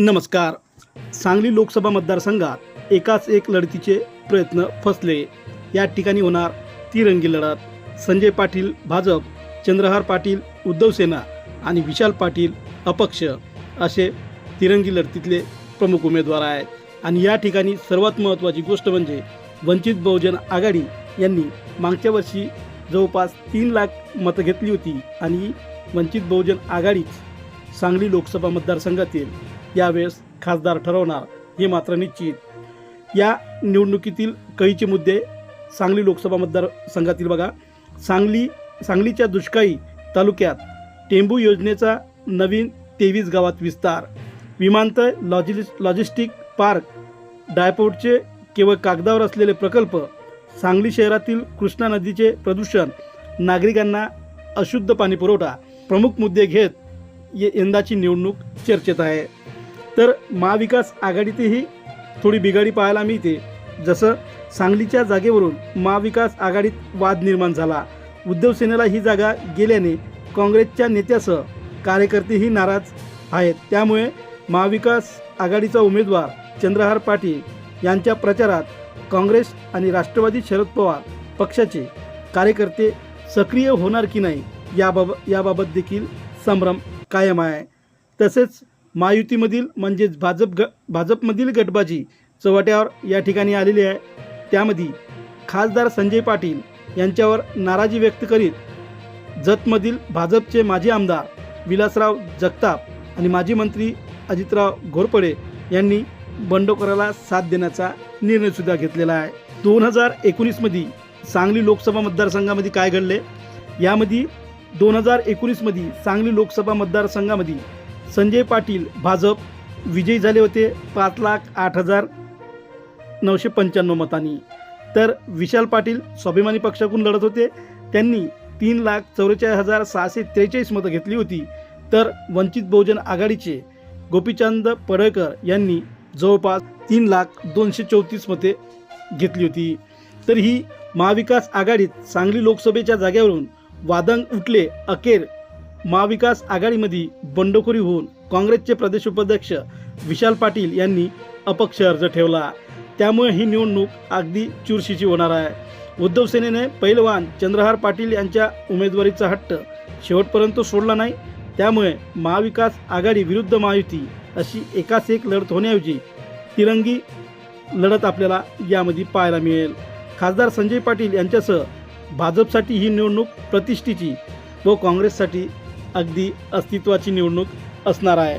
नमस्कार. सांगली लोकसभा मतदारसंघात एकाच एक लढतीचे प्रयत्न फसले. या ठिकाणी होणार तिरंगी लढत. संजय पाटील भाजप चंद्रहार पाटील उद्धव सेना आणि विशाल पाटील अपक्ष असे तिरंगी लढतीतले प्रमुख उमेदवार आहेत. आणि या ठिकाणी सर्वात महत्त्वाची गोष्ट म्हणजे वंचित बहुजन आघाडी यांनी मागच्या वर्षी जवळपास तीन लाख मतं घेतली होती आणि वंचित बहुजन आघाडीच सांगली लोकसभा मतदारसंघातील यावेळेस खासदार ठरवणार हे मात्र निश्चित. या निवडणुकीतील कळीचे मुद्दे सांगली लोकसभा मतदारसंघातील बघा. सांगली सांगलीच्या दुष्काळी तालुक्यात टेंबू योजनेचा नवीन तेवीस गावात विस्तार. विमानतळ लॉजि लॉजिस्टिक पार्क डायपोर्टचे केवळ कागदावर असलेले प्रकल्प सांगली शहरातील कृष्णा नदीचे प्रदूषण नागरिकांना अशुद्ध पाणी पुरवठा प्रमुख मुद्दे घेत यंदाची निवडणूक चर्चेत आहे. तर महाविकास आघाडीतही थोडी बिघाडी पाहायला मिळते. जसं सांगलीच्या जागेवरून महाविकास आघाडीत वाद निर्माण झाला. उद्धव सेनेला ही जागा गेल्याने काँग्रेसच्या नेत्यासह कार्यकर्तेही नाराज आहेत. त्यामुळे महाविकास आघाडीचा उमेदवार चंद्रहार पाटील यांच्या प्रचारात काँग्रेस आणि राष्ट्रवादी शरद पवार पक्षाचे कार्यकर्ते सक्रिय होणार की नाही याबाबत याबाबत देखील संभ्रम कायम आहे. तसेच महायुतीमधील म्हणजेच भाजप ग भाजपमधील गटबाजी चव्हाट्यावर या ठिकाणी आलेली आहे. त्यामध्ये खासदार संजय पाटील यांच्यावर नाराजी व्यक्त करीत जतमधील भाजपचे माजी आमदार विलासराव जगताप आणि माजी मंत्री अजितराव घोरपडे यांनी बंडखोराला साथ देण्याचा निर्णयसुद्धा घेतलेला आहे. दोन हजार एकोणीसमध्ये सांगली लोकसभा मतदारसंघामध्ये काय घडले? यामध्ये दोन हजार एकोणीसमध्ये सांगली लोकसभा मतदारसंघामध्ये संजय पाटील भाजप विजयी झाले होते पाच लाख आठ हजार नऊशे पंच्याण्णव मतांनी. तर विशाल पाटील स्वाभिमानी पक्षाकडून लढत होते. त्यांनी तीन लाख चौवेचाळीस हजार सहाशे त्रेचाळीस मतं घेतली होती. तर वंचित बहुजन आघाडीचे गोपीचंद पडळकर यांनी जवळपास तीन लाख दोनशे चौतीस मते घेतली होती. तर ही महाविकास आघाडीत सांगली लोकसभेच्या जागेवरून वादंग उठले अखेर. महाविकास आघाडीमध्ये बंडखोरी होऊन काँग्रेसचे प्रदेश उपाध्यक्ष विशाल पाटील यांनी अपक्ष अर्ज ठेवला. त्यामुळे ही निवडणूक अगदी चुरशीची होणार आहे. उद्धव सेनेने पैलवान चंद्रहार पाटील यांच्या उमेदवारीचा हट्ट शेवटपर्यंत सोडला नाही. त्यामुळे महाविकास आघाडी विरुद्ध महायुती अशी एकाच एक लढत होण्याऐवजी तिरंगी लढत आपल्याला यामध्ये पाहायला मिळेल. खासदार संजय पाटील यांच्यासह भाजपसाठी ही निवडणूक प्रतिष्ठेची व काँग्रेससाठी अगदी अस्तित्वाची निवडणूक असणार आहे.